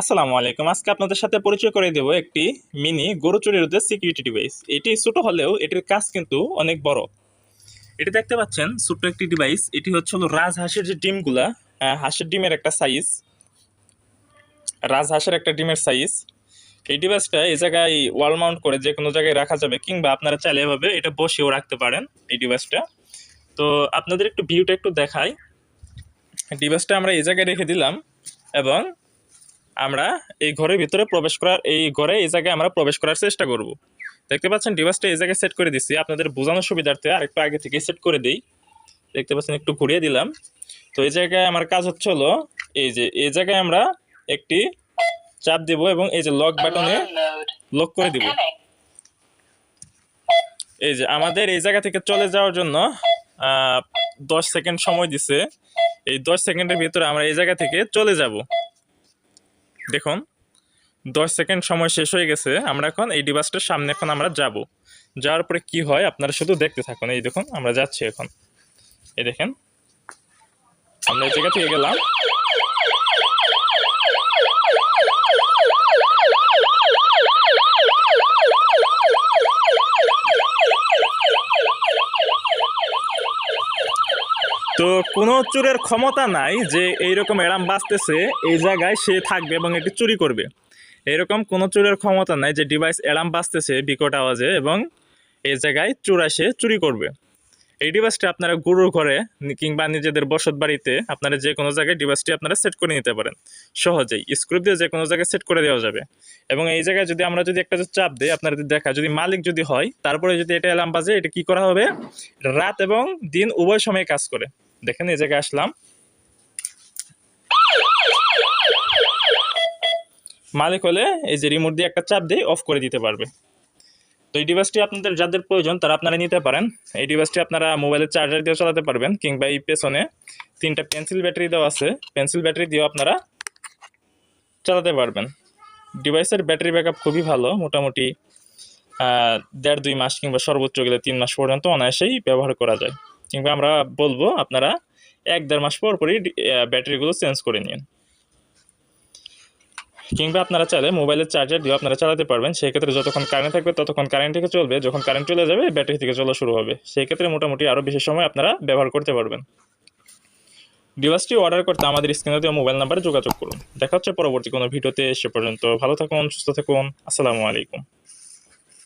আসসালামু আলাইকুম। আজকে আপনাদের সাথে পরিচয় করে দেব একটি মিনি গরু চুরি রোধের সিকিউরিটি ডিভাইস এটি ছোটো হলেও এটির কাজ কিন্তু অনেক বড়। এটি দেখতে পাচ্ছেন, ছোট্ট একটি ডিভাইস এটি হচ্ছে হলো রাজহাঁসের যে ডিমগুলা হাঁসের ডিমের একটা সাইজ রাজহাঁসের একটা ডিমের সাইজ এই ডিভাইসটা এই জায়গায় ওয়াল মাউন্ট করে যে কোনো জায়গায় রাখা যাবে কিংবা আপনারা চাইলে এভাবে এটা বসেও রাখতে পারেন এই ডিভাইসটা তো আপনাদের একটু ভিউটা একটু দেখাই। ডিভাইসটা আমরা এই জায়গায় রেখে দিলাম এবং আমরা এই ঘরের ভিতরে প্রবেশ করার এই ঘরে এই জায়গায় আমরা প্রবেশ করার চেষ্টা করব। দেখতে পাচ্ছেন ডিভাইসটা এই জায়গায় সেট করে দিচ্ছি আপনাদের বোঝানোর সুবিধার্থে আরেকটু আগে থেকে সেট করে দিই। দেখতে পাচ্ছেন একটু ঘুরিয়ে দিলাম। তো এই জায়গায় আমার কাজ হচ্ছে হলো এই যে এই জায়গায় আমরা একটি চাপ দেব এবং এই যে লক বাটনে লক করে দিব। এই যে আমাদের এই জায়গা থেকে চলে যাওয়ার জন্য আহ, দশ সেকেন্ড সময় দিছে। এই দশ সেকেন্ডের ভিতরে আমরা এই জায়গা থেকে চলে যাব। দেখুন, দশ সেকেন্ড সময় শেষ হয়ে গেছে, আমরা এখন এই ডিভাইসটার সামনে এখন আমরা যাব। যাওয়ার পরে কি হয়, আপনারা শুধু দেখতে থাকুন। এই দেখুন, আমরা যাচ্ছি এখন। এই দেখেন, আমরা এই জায়গা থেকে গেলাম। তো কোনো চোরের ক্ষমতা নাই যে এইরকম এরাম বাঁচতেছে, এই জায়গায় সে থাকবে এবং এটি চুরি করবে। এরকম কোনো চোরের ক্ষমতা নাই যে ডিভাইস এরাম বাঁচতেছে বিকট আওয়াজে এবং এই জায়গায় চোর এসে চুরি করবে। এই ডিভাইসটা আপনারা গুরুর ঘরে কিংবা নিজেদের বসত বাড়িতে আপনারা যে কোনো জায়গায় ডিভাইসটি আপনারা সেট করে নিতে পারেন। সহজেই স্ক্রুপ দিয়ে যে কোনো জায়গায় সেট করে দেওয়া যাবে। এবং এই জায়গায় যদি আমরা যদি একটা চাপ দিই আপনারা যদি দেখা যদি মালিক যদি হয়, তারপরে যদি এটা অ্যালার্ম বাজে, এটা কি করা হবে? রাত এবং দিন উভয় সময় কাজ করে। দেখেন, এই জায়গায় আসলাম। মালিক হলে এই যে রিমোট দিয়ে একটা চাপ দিয়ে অফ করে দিতে পারবে। তো এই ডিভাইসটি আপনাদের যাদের প্রয়োজন, তারা আপনারা নিতে পারেন। এই ডিভাইসটি আপনারা মোবাইলের চার্জার দিয়ে চালাতে পারবেন, কিংবা এই পেছনে তিনটা পেন্সিল ব্যাটারি দেওয়া আছে। পেন্সিল ব্যাটারি দিয়েও আপনারা চালাতে পারবেন। ডিভাইসের ব্যাটারি ব্যাকআপ খুবই ভালো, মোটামুটি দেড় দুই মাস কিংবা সর্বোচ্চ গেলে তিন মাস পর্যন্ত অনায়াসেই ব্যবহার করা যায়। কিংবা আমরা বলব আপনারা এক দেড় মাস পর পরই ব্যাটারিগুলো চেঞ্জ করে নিন। কিংবা আপনারা চাইলে মোবাইলের চার্জার দিয়ে আপনারা চালাতে পারবেন। সেই ক্ষেত্রে যতক্ষণ কারেন্ট থাকবে, ততক্ষণ কারেন্ট থেকে চলবে। যখন কারেন্ট চলে যাবে, ব্যাটারি থেকে চলা শুরু হবে। সেই ক্ষেত্রে মোটামুটি আরও বেশি সময় আপনারা ব্যবহার করতে পারবেন। ডিভাইসটি অর্ডার করতে আমাদের স্ক্রিনে দেওয়া মোবাইল নাম্বারে যোগাযোগ করুন। দেখা হচ্ছে পরবর্তী কোনো ভিডিওতে সে পর্যন্ত ভালো থাকুন, সুস্থ থাকুন। আসসালামু আলাইকুম।